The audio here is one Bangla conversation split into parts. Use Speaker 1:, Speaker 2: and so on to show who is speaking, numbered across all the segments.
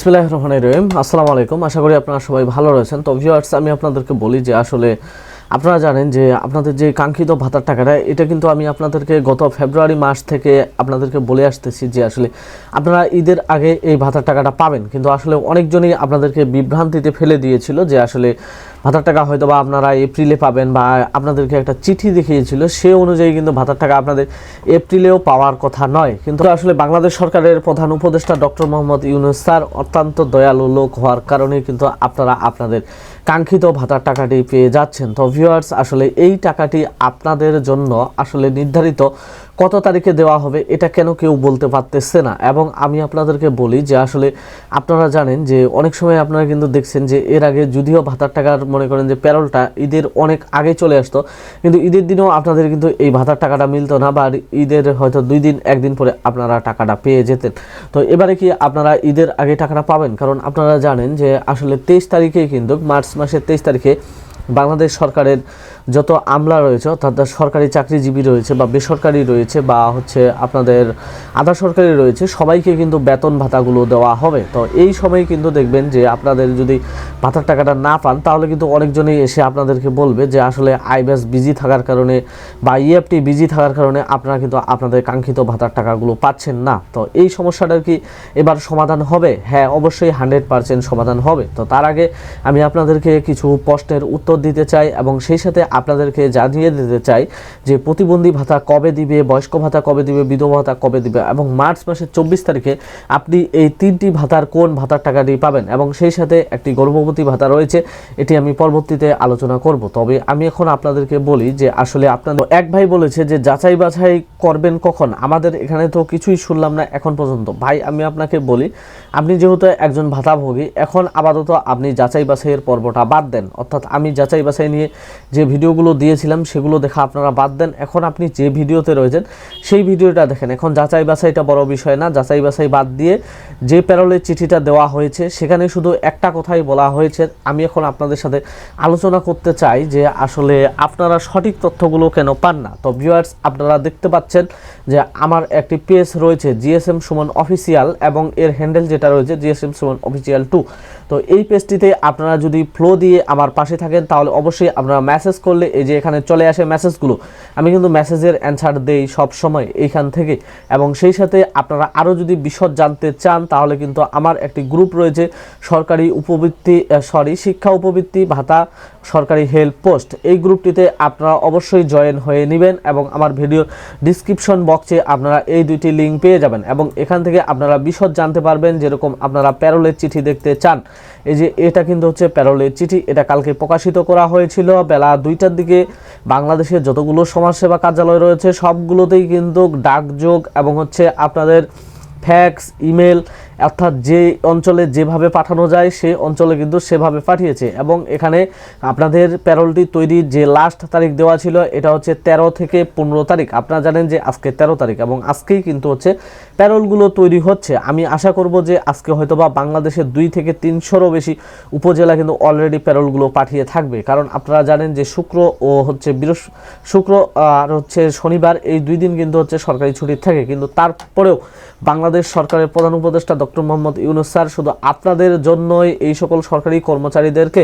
Speaker 1: বিসমিল্লাহ রহমান রহিম। আসসালামু আলাইকুম। আশা করি আপনারা সবাই ভালো রয়েছেন। তো ভিউয়ার্স আমি আপনাদেরকে বলি যে আসলে আপনারা জানেন যে আপনাদের যে কাঙ্ক্ষিত ভাতার টাকাটা, এটা কিন্তু আমি আপনাদেরকে গত ফেব্রুয়ারি মাস থেকে আপনাদেরকে বলে আসতেছি যে আসলে আপনারা ঈদের আগে এই ভাতার টাকাটা পাবেন। কিন্তু আসলে অনেকজনই আপনাদেরকে বিভ্রান্তিতে ফেলে দিয়েছিল যে আসলে ভাতার টাকা হয়তো বা আপনারা এপ্রিলে পাবেন বা আপনাদেরকে একটা চিঠি দেখিয়েছিল, সে অনুযায়ী কিন্তু ভাতার টাকা আপনাদের এপ্রিলেও পাওয়ার কথা নয়। কিন্তু আসলে বাংলাদেশ সরকারের প্রধান উপদেষ্টা ডক্টর মোহাম্মদ ইউনুস স্যার অত্যন্ত দয়ালু লোক হওয়ার কারণে কিন্তু আপনারা আপনাদের কাঙ্ক্ষিত ভাতার টাকাটি পেয়ে যাচ্ছেন। তো ভিউয়ার্স আসলে এই টাকাটি আপনাদের জন্য আসলে নির্ধারিত কত তারিখে দেওয়া হবে, এটা কেন কেউ বলতে পারতেছে না। এবং আমি আপনাদেরকে বলি যে আসলে আপনারা জানেন যে অনেক সময় আপনারা কিন্তু দেখছেন যে এর আগে যদিও ভাতার টাকার মনে করেন যে প্যারোলটা ঈদের অনেক আগে চলে আসতো, কিন্তু ঈদের দিনেও আপনাদের কিন্তু এই ভাতার টাকাটা মিলতো না বা ঈদের হয়তো দুই দিন, একদিন পরে আপনারা টাকাটা পেয়ে যেতেন। তো এবারে কি আপনারা ঈদের আগে টাকাটা পাবেন? কারণ আপনারা জানেন যে আসলে তেইশ তারিখে কিন্তু, মার্চ মাসের তেইশ তারিখে বাংলাদেশ সরকারের যত আমলা রয়েছে, অর্থাৎ সরকারি চাকরিজীবী রয়েছে বা বেসরকারি রয়েছে বা হচ্ছে আপনাদের আধা সরকারি রয়েছে, সবাইকে কিন্তু বেতন ভাতাগুলো দেওয়া হবে। তো এই সময় কিন্তু দেখবেন যে আপনাদের যদি ভাতার টাকাটা না পান, তাহলে কিন্তু অনেকজনই এসে আপনাদেরকে বলবে যে আসলে আইব্যাস বিজি থাকার কারণে বা ইএফটি বিজি থাকার কারণে আপনারা কিন্তু আপনাদের কাঙ্ক্ষিত ভাতার টাকাগুলো পাচ্ছেন না। তো এই সমস্যাটার কি এবার সমাধান হবে? হ্যাঁ অবশ্যই হান্ড্রেড পার্সেন্ট সমাধান হবে। তো তার আগে আমি আপনাদেরকে কিছু প্রশ্নের উত্তর দিতে চাই এবং সেই সাথে আপনাদেরকে জানিয়ে দিতে চাই যে প্রতিবন্ধী ভাতা কবে দিবে, বয়স্ক ভাতা কবে দিবে, বিধবা ভাতা কবে দিবে এবং মার্চ মাসের চব্বিশ তারিখে আপনি এই তিনটি ভাতার কোন ভাতার টাকাটি পাবেন এবং সেই সাথে একটি গর্ভবতী ভাতা রয়েছে, এটি আমি পরবর্তীতে আলোচনা করব। তবে আমি এখন আপনাদেরকে বলি যে আসলে আপনাদের এক ভাই বলেছে যে যাচাই বাছাই করবেন কখন? আমাদের এখানে তো কিছুই শুনলাম না এখন পর্যন্ত। ভাই, আমি আপনাকে বলি, আপনি যেহেতু একজন ভাতাভোগী, এখন আপাতত আপনি যাচাই বাছাইয়ের পর্বটা বাদ দেন। অর্থাৎ আমি যাচাই বাছাই নিয়ে যে ভিডিওগুলো দিয়েছিলাম, সেগুলো দেখা আপনারা বাদ দেন। এখন আপনি যে ভিডিওতে রয়েছেন, সেই ভিডিওটা দেখেন। এখন যাচাই বাছাইটা বড় বিষয় না। যাচাই বাছাই বাদ দিয়ে যে প্যারোলের চিঠিটা দেওয়া হয়েছে, সেখানে শুধু একটা কথাই বলা হয়েছে। আমি এখন আপনাদের সাথে আলোচনা করতে চাই যে আসলে আপনারা সঠিক তথ্যগুলো কেন পান না। তো ভিউয়ার্স আপনারা দেখতে পাচ্ছেন যে আমার একটি পেজ রয়েছে জিএসএম সুমন অফিসিয়াল এবং এর হ্যান্ডেল যেটা রয়েছে জিএসএম সুমন অফিসিয়াল টু। তো এই পেজটিতে আপনারা যদি ফ্লো দিয়ে আমার পাশে থাকেন, তাহলে অবশ্যই আপনারা মেসেজ করলে এই যে এখানে চলে আসে মেসেজগুলো আমি কিন্তু মেসেজের অ্যান্সার দেই সব সময় এইখান থেকে। এবং সেই সাথে আপনারা আরও যদি বিশদ জানতে চান, তাহলে কিন্তু আমার একটি গ্রুপ রয়েছে, সরকারি উপবৃত্তি সরি শিক্ষা উপবৃত্তি ভাতা সরকারি হেল্প পোস্ট এই গ্রুপটিতে আপনারা অবশ্যই জয়েন হয়ে নেবেন এবং আমার ভিডিও ডিসক্রিপশন বক্সে আপনারা এই দুইটি লিঙ্ক পেয়ে যাবেন। এবং এখান থেকে আপনারা বিশদ জানতে পারবেন, যেরকম আপনারা প্যারোলের চিঠি দেখতে চান। এই যে এটা কিন্তু হচ্ছে প্যারোলের চিঠি, এটা কালকে প্রকাশিত করা হয়েছিল। বেলা দুইটার দিকে বাংলাদেশের যতগুলো সমাজসেবা কার্যালয় রয়েছে, সবগুলোতেই কিন্তু ডাকযোগ এবং হচ্ছে আপনাদের ফ্যাক্স, ইমেল অর্থাৎ যে অঞ্চলে যেভাবে পাঠানো যায়, সে অঞ্চলে কিন্তু সেভাবে পাঠিয়েছে। এবং এখানে আপনাদের প্যারোলটি তৈরির যে লাস্ট তারিখ দেওয়া ছিল, এটা হচ্ছে ১৩ থেকে পনেরো তারিখ। আপনারা জানেন যে আজকে ১৩ তারিখ এবং আজকেই কিন্তু হচ্ছে প্যারোলগুলো তৈরি হচ্ছে। আমি আশা করব যে আজকে হয়তোবা বাংলাদেশের দুই থেকে তিনশোরও বেশি উপজেলা কিন্তু অলরেডি প্যারোলগুলো পাঠিয়ে থাকবে। কারণ আপনারা জানেন যে শুক্র ও হচ্ছে বৃহস্প, শুক্র আর হচ্ছে শনিবার এই দুই দিন কিন্তু হচ্ছে সরকারি ছুটি থাকে। কিন্তু তারপরেও বাংলাদেশ সরকারের প্রধান উপদেষ্টা ডক্টর মোহাম্মদ ইউনুস স্যার, শুধু আপনাদের জন্যই এই সকল সরকারি কর্মচারীদেরকে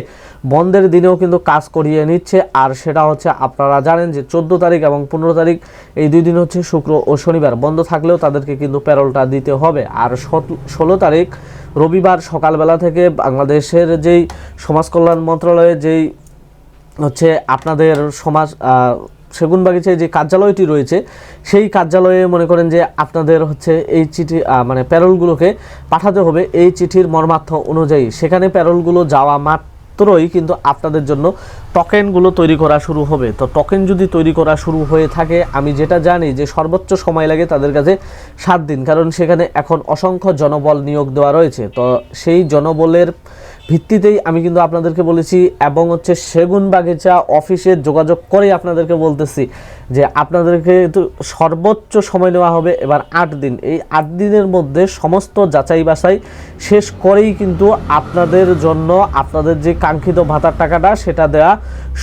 Speaker 1: বন্ধের দিনেও কিন্তু কাজ করিয়ে নিচ্ছে। আর সেটা হচ্ছে, আপনারা জানেন যে চোদ্দ তারিখ এবং পনেরো তারিখ, এই দুই দিন হচ্ছে শুক্র ও শনিবার। বন্ধ থাকলেও তাদেরকে কিন্তু প্যারোলটা দিতে হবে। আর ষোলো তারিখ, রবিবার সকালবেলা থেকে বাংলাদেশের যেই সমাজ কল্যাণ মন্ত্রণালয়ের যেই হচ্ছে আপনাদের সমাজ সেগুনবাগিচায় যে কার্যালয়টি রয়েছে, সেই কার্যালয়ে মনে করেন যে আপনাদের হচ্ছে এই চিঠি মানে প্যারোলগুলোকে পাঠাতে হবে এই চিঠির মর্মার্থ অনুযায়ী। সেখানে প্যারোলগুলো যাওয়া মাত্রই কিন্তু আপনাদের জন্য টোকেনগুলো তৈরি করা শুরু হবে। তো টোকেন যদি তৈরি করা শুরু হয়ে থাকে, আমি যেটা জানি যে সর্বোচ্চ সময় লাগে তাদের কাছে সাত দিন। কারণ সেখানে এখন অসংখ্য জনবল নিয়োগ দেওয়া রয়েছে। তো সেই জনবলের ভিত্তিতেই আমি কিন্তু আপনাদেরকে বলেছি, এবং হচ্ছে সেগুন বাগিচা অফিসে যোগাযোগ করে আপনাদেরকে বলতেছি যে আপনাদেরকে তো সর্বোচ্চ সময় নেওয়া হবে এবার আট দিন। এই আট দিনের মধ্যে সমস্ত যাচাই বাছাই শেষ করেই কিন্তু আপনাদের জন্য আপনাদের যে কাঙ্ক্ষিত ভাতার টাকাটা সেটা দেওয়া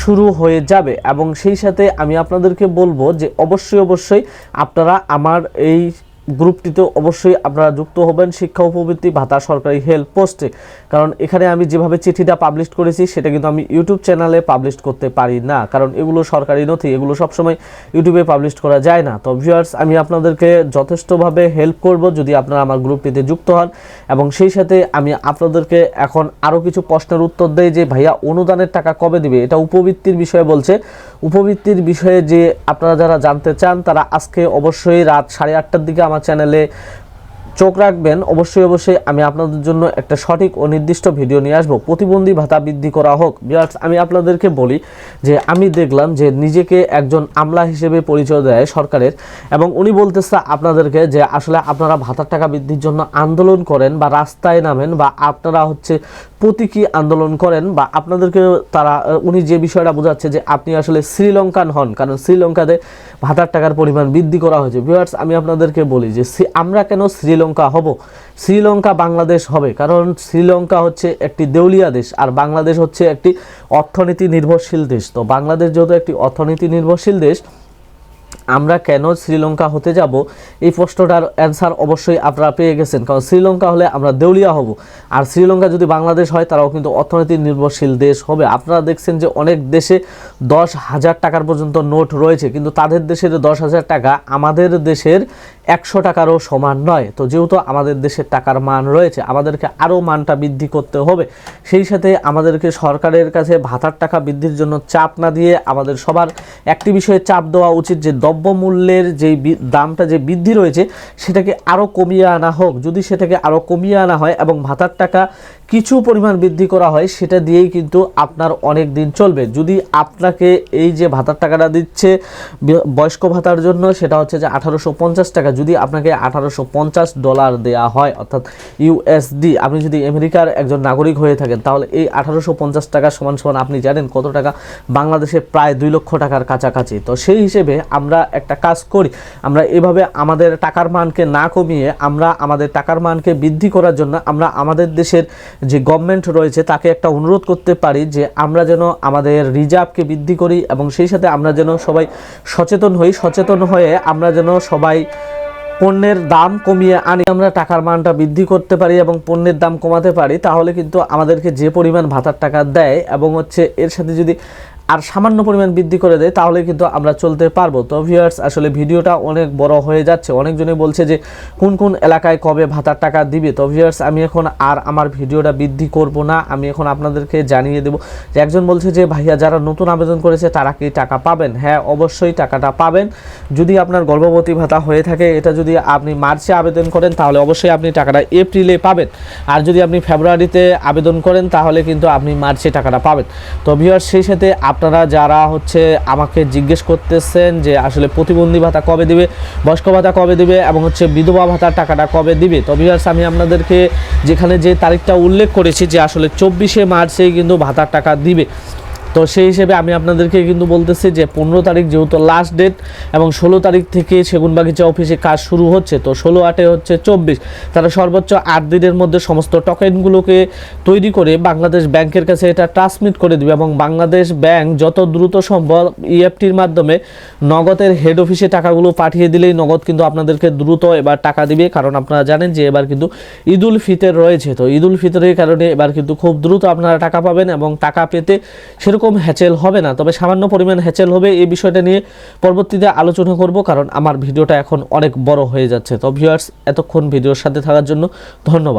Speaker 1: শুরু হয়ে যাবে। এবং সেই সাথে আমি আপনাদেরকে বলব যে অবশ্যই অবশ্যই আপনারা আমার এই গ্রুপটিতে অবশ্যই আপনারা যুক্ত হবেন শিক্ষা উপবৃত্তি ভাতা সরকারি হেল্প পোস্টে কারণ এখানে আমি যেভাবে চিঠিটা পাবলিশ করেছি, সেটা কিন্তু আমি ইউটিউব চ্যানেলে পাবলিশ করতে পারি না। কারণ এগুলো সরকারি নথি, এগুলো সবসময় ইউটিউবে পাবলিশ করা যায় না। তো ভিউয়ার্স আমি আপনাদেরকে যথেষ্টভাবে হেল্প করব যদি আপনারা আমার গ্রুপটিতে যুক্ত হন। এবং সেই সাথে আমি আপনাদেরকে এখন আরও কিছু প্রশ্নের উত্তর দেই যে, ভাইয়া, অনুদানের টাকা কবে দিবে? এটা উপবৃত্তির বিষয়ে বলছে। উপবৃত্তির বিষয়ে যে আপনারা যারা জানতে চান, তারা আজকে অবশ্যই রাত সাড়ে আটটার দিকে আমার চ্যানেলে চোখ রাখবেন। অবশ্যই অবশ্যই আমি আপনাদের জন্য একটা সঠিক ও নির্দিষ্ট ভিডিও নিয়ে আসব। প্রতিবন্ধী ভাতা বৃদ্ধি করা হোক। বিরাট আমি আপনাদেরকে বলি যে আমি দেখলাম যে নিজেকে একজন আমলা হিসেবে পরিচয় দেয় সরকারের এবং উনি বলতেছে আপনাদেরকে যে আসলে আপনারা ভাতার টাকা বৃদ্ধির জন্য আন্দোলন করেন বা রাস্তায় নামেন বা আপনারা হচ্ছে প্রতীকী আন্দোলন করেন বা আপনাদেরকে তারা উনি যে বিষয়টা বোঝাচ্ছে যে আপনি আসলে শ্রীলঙ্কান হন, কারণ শ্রীলঙ্কাতে ভাতার টাকার পরিমাণ বৃদ্ধি করা হয়েছে। ভিউয়ার্স আমি আপনাদেরকে বলি যে আমরা কেন শ্রীলঙ্কা হব। শ্রীলঙ্কা বাংলাদেশ হবে, কারণ শ্রীলঙ্কা হচ্ছে একটি দেউলিয়া দেশ আর বাংলাদেশ হচ্ছে একটি অর্থনীতি নির্ভরশীল দেশ। তো বাংলাদেশ যেহেতু একটি অর্থনীতি নির্ভরশীল দেশ আমরা কেন শ্রীলঙ্কা হতে যাব? এই প্রশ্নটার অ্যান্সার অবশ্যই আপনারা পেয়ে গেছেন, কারণ শ্রীলঙ্কা হলে আমরা দেউলিয়া হব। আর শ্রীলঙ্কা যদি বাংলাদেশ হয়, তারাও কিন্তু অর্থনীতি নির্ভরশীল দেশ হবে। আপনারা দেখছেন যে অনেক দেশে দশ হাজার টাকার পর্যন্ত নোট রয়েছে, কিন্তু তাদের দেশের দশ হাজার টাকা আমাদের দেশের একশো টাকারও সমান নয়। তো যেহেতু আমাদের দেশের টাকার মান রয়েছে, আমাদেরকে আরও মানটা বৃদ্ধি করতে হবে। সেই সাথে আমাদেরকে সরকারের কাছে ভাতার টাকা বৃদ্ধির জন্য চাপ না দিয়ে আমাদের সবার একটি বিষয়ে চাপ দেওয়া উচিত যে দ্রব্যমূল্যের যে দামটা যে বৃদ্ধি রয়েছে, সেটাকে আরও কমিয়ে আনা হোক। যদি সেটাকে আরও কমিয়ে আনা হয় এবং ভাতার টাকা কিছু পরিমাণ বৃদ্ধি করা হয়, সেটা দিয়েই কিন্তু আপনার অনেক দিন চলবে। যদি আপনাকে এই যে ভাতার টাকাটা দিচ্ছে বয়স্ক ভাতার জন্য, সেটা হচ্ছে যে আঠারোশো পঞ্চাশ টাকা। যদি আপনাকে আঠারোশো পঞ্চাশ ডলার দেওয়া হয়, অর্থাৎ ইউএসডি আপনি যদি আমেরিকার একজন নাগরিক হয়ে থাকেন, তাহলে এই আঠারোশো পঞ্চাশ টাকা সমান সমান আপনি জানেন কত টাকা বাংলাদেশে প্রায় দুই লক্ষ টাকার কাছাকাছি। তো সেই হিসেবে আমরা একটা কাজ করি। আমরা এভাবে আমাদের টাকার মানকে না কমিয়ে আমরা আমাদের টাকার মানকে বৃদ্ধি করার জন্য আমরা আমাদের দেশের যে গভর্নমেন্ট রয়েছে তাকে একটা অনুরোধ করতে পারি যে আমরা যেন আমাদের রিজার্ভকে বৃদ্ধি করি এবং সেই সাথে আমরা যেন সবাই সচেতন হই। সচেতন হয়ে আমরা যেন সবাই পণ্যের দাম কমিয়ে আনি। আমরা টাকার মানটা বৃদ্ধি করতে পারি এবং পণ্যের দাম কমাতে পারি, তাহলে কিন্তু আমাদেরকে যে পরিমাণ ভাতার টাকা দেয় এবং হচ্ছে এর সাথে যদি আর সামান্য পরিমাণ বৃদ্ধি করে দেয়, তাহলে কিন্তু আমরা চলতে পারব। তো ভিউয়ার্স আসলে ভিডিওটা অনেক বড় হয়ে যাচ্ছে। অনেকজনে বলছে যে, কোন কোন এলাকায় কবে ভাতার টাকা দিবে? তো ভিউয়ার্স আমি এখন আর আমার ভিডিওটা বৃদ্ধি করব না। আমি এখন আপনাদেরকে জানিয়ে দেব যে, একজন বলছে যে, ভাইয়া, যারা নতুন আবেদন করেছে, তারা কি টাকা পাবেন? হ্যাঁ অবশ্যই টাকাটা পাবেন। যদি আপনার গর্ভবতী ভাতা হয়ে থাকে, এটা যদি আপনি মার্চে আবেদন করেন, তাহলে অবশ্যই আপনি টাকাটা এপ্রিলে পাবেন। আর যদি আপনি ফেব্রুয়ারিতে আবেদন করেন, তাহলে কিন্তু আপনি মার্চে টাকাটা পাবেন। তো ভিউয়ার্স সেই সাথে আপনারা যারা হচ্ছে আমাকে জিজ্ঞেস করতেছেন যে আসলে প্রতিবন্ধী ভাতা কবে দিবে, বয়স্ক ভাতা কবে দিবে এবং হচ্ছে বিধবা ভাতার টাকাটা কবে দিবে, তো আমি আপনাদেরকে যেখানে যে তারিখটা উল্লেখ করেছি যে আসলে চব্বিশে মার্চেই কিন্তু ভাতার টাকা দিবে। তো সেই হিসেবে আমি আপনাদেরকে কিন্তু বলতেছি যে পনেরো তারিখ যেহেতু লাস্ট ডেট এবং ষোলো তারিখ থেকে সেগুনবাগিচা অফিসে কাজ শুরু হচ্ছে, তো ষোলো আটে হচ্ছে চব্বিশ। তারা সর্বোচ্চ আট দিনের মধ্যে সমস্ত টকেনগুলোকে তৈরি করে বাংলাদেশ ব্যাংকের কাছে এটা ট্রান্সমিট করে দিবে এবং বাংলাদেশ ব্যাংক যত দ্রুত সম্ভব ইএফটির মাধ্যমে নগদের হেড অফিসে টাকাগুলো পাঠিয়ে দিলেই নগদ কিন্তু আপনাদেরকে দ্রুত এবার টাকা দিবে। কারণ আপনারা জানেন যে এবার কিন্তু ঈদুল ফিতর রয়েছে, তো ঈদুল ফিতরের কারণে এবার কিন্তু খুব দ্রুত আপনারা টাকা পাবেন এবং টাকা পেতে সেরকম হ্যাচেল হবে না। তবে সামান্য পরিমাণ হ্যাচেল হবে এই বিষয়টা নিয়ে পরবর্তীতে আলোচনা করব, কারণ আমার ভিডিওটা এখন অনেক বড় হয়ে যাচ্ছে। তো ভিউয়ার্স এতক্ষণ ভিডিওর সাথে থাকার জন্য ধন্যবাদ।